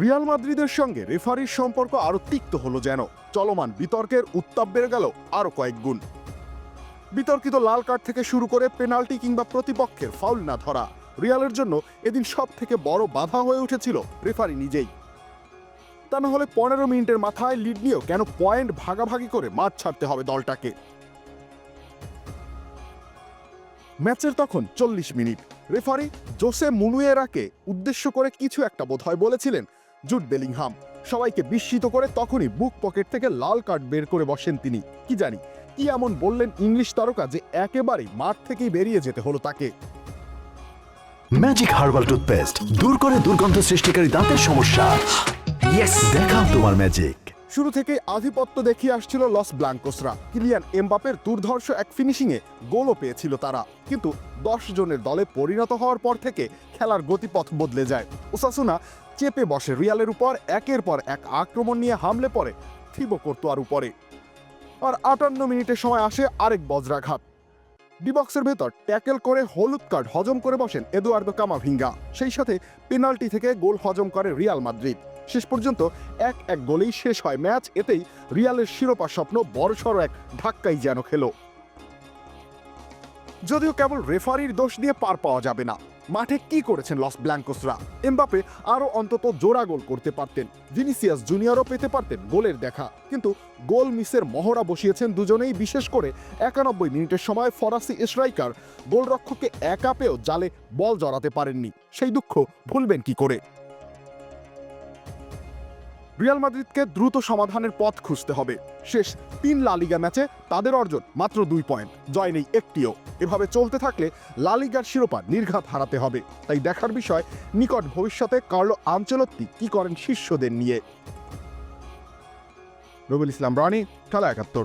Real মাদ্রিদের সঙ্গে রেফারির সম্পর্ক আরও তিক্ত হলো যেন। চলমান বিতর্কের উত্তাপ বেড়ে গেল আরও কয়েক গুণ। বিতর্কিত লাল কার্ড থেকে শুরু করে পেনাল্টি কিংবা প্রতিপক্ষের ফাউল না ধরা রিয়ালের জন্য এদিন সব থেকে বড় বাধা হয়ে উঠেছিল রেফারি নিজেই। তা না হলে পনেরো মিনিটের মাথায় লিড নিয়েও কেন পয়েন্ট ভাগাভাগি করে মাঠ ছাড়তে হবে দলটাকে? ম্যাচের তখন চল্লিশ মিনিট। রেফারি জোসে মুনুয়েরাকে উদ্দেশ্য করে কিছু একটা বোধহয় বলেছিলেন জুট বেলিংহাম। সবাইকে বিস্মিত করে তখনই বুক পকেট থেকে লাল কার্ড বের করে বসেন তিনি। কি জানি, কি এমন বললেন ইংলিশ তারকা যে একেবারেই মাঠ থেকেই বেরিয়ে যেতে হলো তাকে। ম্যাজিক হার্বাল টুথপেস্ট দূর করে দুর্গন্ধ সৃষ্টিকারী দাঁতের সমস্যা। দেখা তোমার ম্যাজিক শুরু থেকে আধিপত্য দেখিয়ে আসছিল লস ব্লাঙ্কোসরা। কিলিয়ান এমবাপের দুর্ধর্ষ এক ফিনিশিংয়ে গোলও পেয়েছিল তারা। কিন্তু দশ জনের দলে পরিণত হওয়ার পর থেকে খেলার গতিপথ বদলে যায়। ওসাসুনা চেপে বসে রিয়ালের উপর একের পর এক আক্রমণ নিয়ে হামলে পড়ে থিবো কোর্তোয়ার উপরে। আর আটান্ন মিনিটের সময় আসে আরেক বজ্রাঘাত। ডিবক্সের ভেতর ট্যাকেল করে হলুদ কার্ড হজম করে বসেন এদুয়ার্দো কামাভিঙ্গা। সেই সাথে পেনাল্টি থেকে গোল হজম করে রিয়াল মাদ্রিদ। শেষ পর্যন্ত এক এক গোলেই শেষ হয়। ম্যাচ এতেই রিয়ালের শিরোপা স্বপ্ন বড়সড় এক ধাক্কাই যেন খেলো। যদিও কেবল রেফারির দোষ দিয়ে পার পাওয়া যাবে না। মাঠে কি করেছেন লস ব্ল্যাঙ্কোসরা? এমবাপে আরও অন্তত জোড়া গোল করতে পারতেন। ভিনিসিয়াস জুনিয়রও পেতে পারতেন গোলের দেখা। কিন্তু গোল মিসের মহড়া বসিয়েছেন দুজনেই, বিশেষ করে একানব্বই মিনিটের সময় ফরাসি স্ট্রাইকার গোলরক্ষককে একা পেয়েও জালে বল জড়াতে পারেননি। সেই দুঃখ ভুলবেন কি করে? রিয়াল মাদ্রিদকে দ্রুত সমাধানের পথ খুঁজতে হবে। শেষ তিন লালিগা ম্যাচে তাদের অর্জন মাত্র দুই পয়েন্ট। জয় নেই একটিও। এভাবে চলতে থাকলে লালিগার শিরোপা নির্ঘাত হারাতে হবে। তাই দেখার বিষয়, নিকট ভবিষ্যতে কার্লো আঞ্চলত্তি কি করেন শিষ্যদের নিয়ে। রবিল ইসলাম, রানি, খেলা একাত্তর।